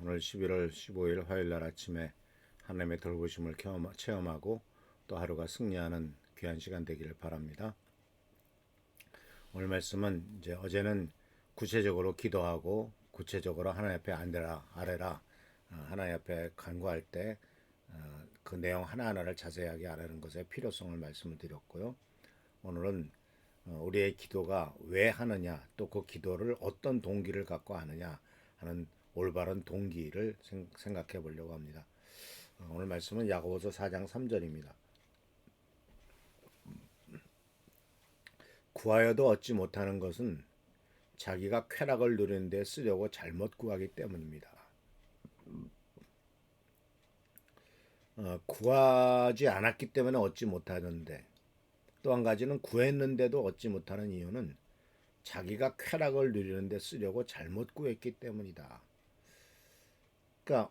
오늘 11월 15일 화요일 날 아침에 하나님의 돌보심을 체험- 체험하고 또 하루가 승리하는 귀한 시간 되기를 바랍니다. 오늘 말씀은 이제 어제는 구체적으로 기도하고 구체적으로 하나님 앞에 앉으라 아래라 어, 하나님 앞에 간구할 때 그 내용 하나하나를 자세하게 아는 것의 필요성을 말씀을 드렸고요. 오늘은 어, 우리의 기도가 왜 하느냐 또 그 기도를 어떤 동기를 갖고 하느냐 하는 올바른 동기를 생- 생각해 보려고 합니다. 어, 오늘 말씀은 야고보서 4장 3절입니다. 구하여도 얻지 못하는 것은 자기가 쾌락을 누리는 데 쓰려고 잘못 구하기 때문입니다. 어, 구하지 않았기 때문에 얻지 못하는데 또 한 가지는 구했는데도 얻지 못하는 이유는 자기가 쾌락을 누리는 데 쓰려고 잘못 구했기 때문이다. 그러니까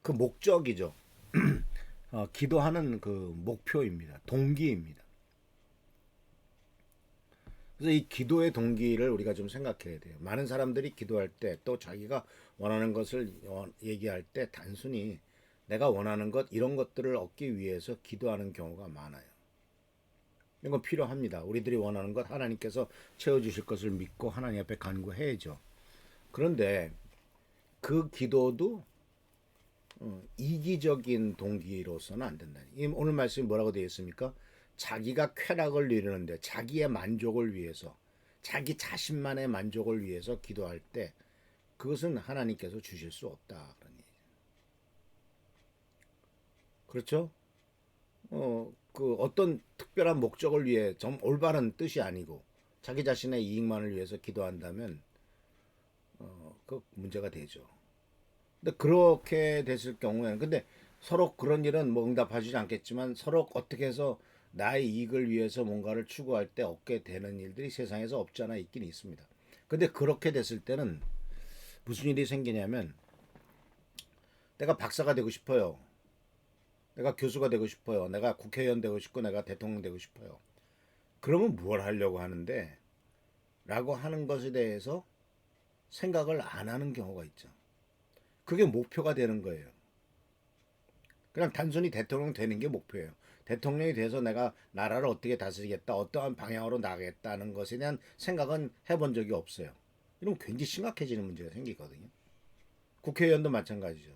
그 목적이죠. 어, 기도하는 그 목표입니다. 동기입니다. 그래서 이 기도의 동기를 우리가 좀 생각해야 돼요. 많은 사람들이 기도할 때 또 자기가 원하는 것을 원- 얘기할 때 단순히 내가 원하는 것 이런 것들을 얻기 위해서 기도하는 경우가 많아요. 이건 필요합니다. 우리들이 원하는 것 하나님께서 채워주실 것을 믿고 하나님 앞에 간구해야죠. 그런데 그 기도도 어, 이기적인 동기로서는 안 된다. 이 오늘 말씀이 뭐라고 되어 있습니까? 자기가 쾌락을 누리는데 자기의 만족을 위해서 자기 자신만의 만족을 위해서 기도할 때 그것은 하나님께서 주실 수 없다 그런 얘기죠. 그렇죠? 어, 그 어떤 특별한 목적을 위해 좀 올바른 뜻이 아니고 자기 자신의 이익만을 위해서 기도한다면 어, 그 문제가 되죠. 근데 그렇게 됐을 경우에는 근데 서로 그런 일은 뭐 응답하지 않겠지만 서로 어떻게 해서 나의 이익을 위해서 뭔가를 추구할 때 얻게 되는 일들이 세상에서 없지 않아 있긴 있습니다. 근데 그렇게 됐을 때는 무슨 일이 생기냐면 내가 박사가 되고 싶어요. 내가 교수가 되고 싶어요. 내가 국회의원 되고 싶고 내가 대통령 되고 싶어요. 그러면 뭘 하려고 하는데 라고 하는 것에 대해서 생각을 안 하는 경우가 있죠. 그게 목표가 되는 거예요. 그냥 단순히 대통령 되는 게 목표예요. 대통령이 돼서 내가 나라를 어떻게 다스리겠다, 어떠한 방향으로 나가겠다는 것에 대한 생각은 해본 적이 없어요. 이러면 굉장히 심각해지는 문제가 생기거든요. 국회의원도 마찬가지죠.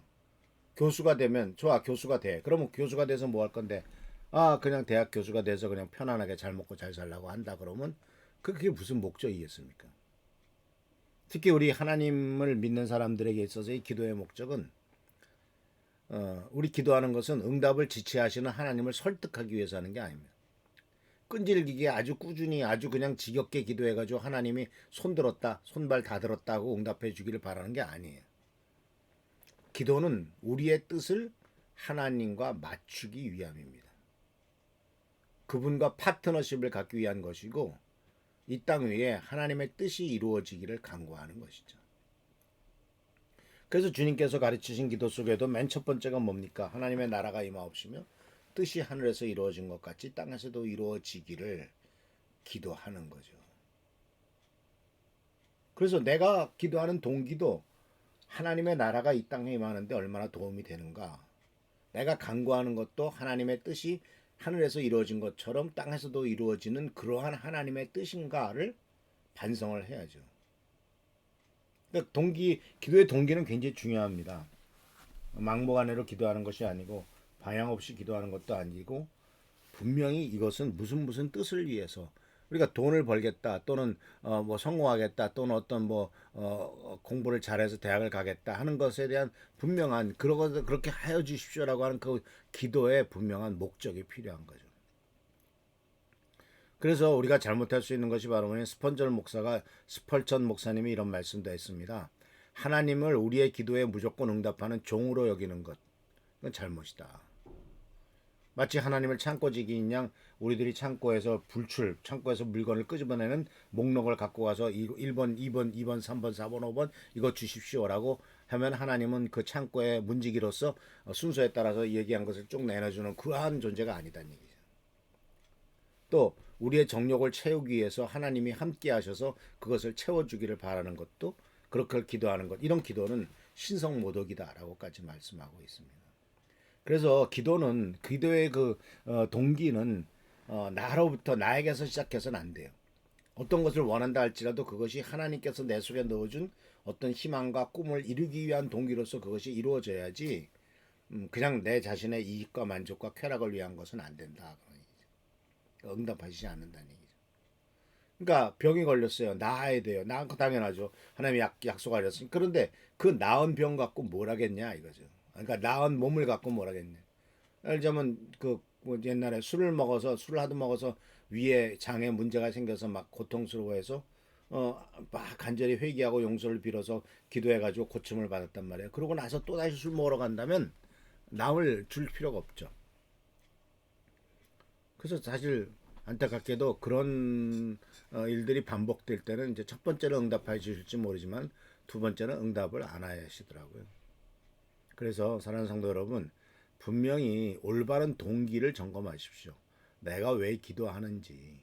교수가 되면 좋아 교수가 돼. 그러면 교수가 돼서 뭐 할 건데? 아 그냥 대학 교수가 돼서 그냥 편안하게 잘 먹고 잘 살라고 한다 그러면 그게 무슨 목적이겠습니까? 특히 우리 하나님을 믿는 사람들에게 있어서의 기도의 목적은 어, 우리 기도하는 것은 응답을 지체하시는 하나님을 설득하기 위해서 하는 게 아닙니다. 끈질기게 아주 꾸준히 아주 그냥 지겹게 기도해가지고 하나님이 손 들었다, 손발 다 들었다고 응답해 주기를 바라는 게 아니에요. 기도는 우리의 뜻을 하나님과 맞추기 위함입니다. 그분과 파트너십을 갖기 위한 것이고 이 땅 위에 하나님의 뜻이 이루어지기를 간구하는 것이죠. 그래서 주님께서 가르치신 기도 속에도 맨 첫 번째가 뭡니까? 하나님의 나라가 임하옵시며 뜻이 하늘에서 이루어진 것 같이 땅에서도 이루어지기를 기도하는 거죠. 그래서 내가 기도하는 동기도 하나님의 나라가 이 땅에 임하는데 얼마나 도움이 되는가? 내가 간구하는 것도 하나님의 뜻이 하늘에서 이루어진 것처럼 땅에서도 이루어지는 그러한 하나님의 뜻인가를 반성을 해야죠. 그러니까 동기, 기도의 동기는 굉장히 중요합니다. 막무가내로 기도하는 것이 아니고 방향 없이 기도하는 것도 아니고 분명히 이것은 무슨 무슨 뜻을 위해서 우리가 돈을 벌겠다 또는 어 뭐 성공하겠다 또는 어떤 뭐 어 공부를 잘해서 대학을 가겠다 하는 것에 대한 분명한 그러고 그렇게 하여 주십시오라고 하는 그 기도에 분명한 목적이 필요한 거죠. 그래서 우리가 잘못할 수 있는 것이 바로 스펀절 목사가 스펄천 목사님이 이런 말씀도 했습니다. 하나님을 우리의 기도에 무조건 응답하는 종으로 여기는 것. 그건 잘못이다. 마치 하나님을 창고 지기인 양 우리들이 창고에서 불출, 창고에서 물건을 끄집어내는 목록을 갖고 가서 1번, 2번, 2번, 3번, 4번, 5번 이거 주십시오라고 하면 하나님은 그 창고의 문지기로서 순서에 따라서 얘기한 것을 쭉 내놔주는 그러한 존재가 아니다는 얘기죠. 또 우리의 정욕을 채우기 위해서 하나님이 함께 하셔서 그것을 채워주기를 바라는 것도 그렇게 기도하는 것 이런 기도는 신성 모독이다라고까지 말씀하고 있습니다. 그래서 기도는 기도의 그 어, 동기는 어, 나로부터 나에게서 시작해서는 안 돼요. 어떤 것을 원한다 할지라도 그것이 하나님께서 내 속에 넣어준 어떤 희망과 꿈을 이루기 위한 동기로서 그것이 이루어져야지 음, 그냥 내 자신의 이익과 만족과 쾌락을 위한 것은 안 된다. 얘기죠. 응답하시지 않는다는 얘기죠. 그러니까 병이 걸렸어요. 나아야 돼요. 나은 거 당연하죠. 하나님이 약, 약속하셨으니. 그런데 그 나은 병 갖고 뭘 하겠냐 이거죠. 그러니까 나은 몸을 갖고 뭘 하겠냐. 예를 들자면 그 뭐 옛날에 술을 먹어서 술을 하도 먹어서 위에 장에 문제가 생겨서 막 고통스러워해서 어막 간절히 회개하고 용서를 빌어서 기도해가지고 고침을 받았단 말이에요. 그러고 나서 또 다시 술 먹으러 간다면 남을 줄 필요가 없죠. 그래서 사실 안타깝게도 그런 어, 일들이 반복될 때는 이제 첫 번째는 응답해 주실지 모르지만 두 번째는 응답을 안 하시더라고요. 그래서 사랑하는 성도 여러분 분명히 올바른 동기를 점검하십시오. 내가 왜 기도하는지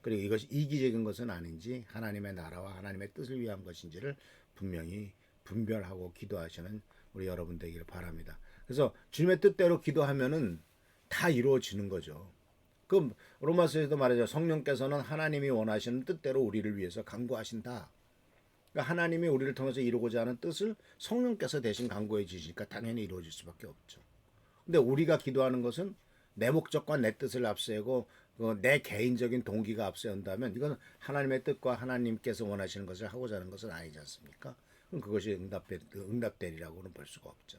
그리고 이것이 이기적인 것은 아닌지 하나님의 나라와 하나님의 뜻을 위한 것인지를 분명히 분별하고 기도하시는 우리 여러분 되기를 바랍니다. 그래서 주님의 뜻대로 기도하면은 다 이루어지는 거죠. 그 로마서에도 말하죠. 성령께서는 하나님이 원하시는 뜻대로 우리를 위해서 강구하신다. 그러니까 하나님이 우리를 통해서 이루고자 하는 뜻을 성령께서 대신 강구해 주시니까 당연히 이루어질 수밖에 없죠. 근데 우리가 기도하는 것은 내 목적과 내 뜻을 앞세우고 그내 개인적인 동기가 앞세운다면 이건 하나님의 뜻과 하나님께서 원하시는 것을 하고자 하는 것은 아니지 않습니까? 그럼 그것이 응답되, 응답되리라고는 볼 수가 없죠.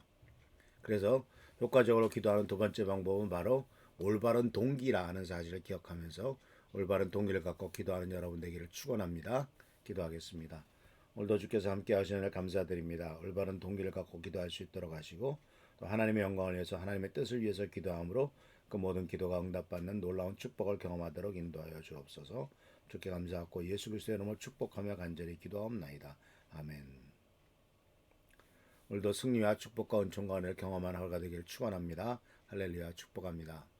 그래서 효과적으로 기도하는 두 번째 방법은 바로 올바른 동기라는 사실을 기억하면서 올바른 동기를 갖고 기도하는 여러분 되기를 축원합니다. 기도하겠습니다. 오늘도 주께서 함께 하시는 을 감사드립니다. 올바른 동기를 갖고 기도할 수 있도록 하시고 또 하나님의 영광을 위해서 하나님의 뜻을 위해서 기도함으로 그 모든 기도가 응답받는 놀라운 축복을 경험하도록 인도하여 주옵소서. 주께 감사하고 예수 그리스도의 이름으로 축복하며 간절히 기도하옵나이다. 아멘. 오늘도 승리와 축복과 은총과 은혜를 경험하는 하루가 되기를 축원합니다. 할렐루야 축복합니다.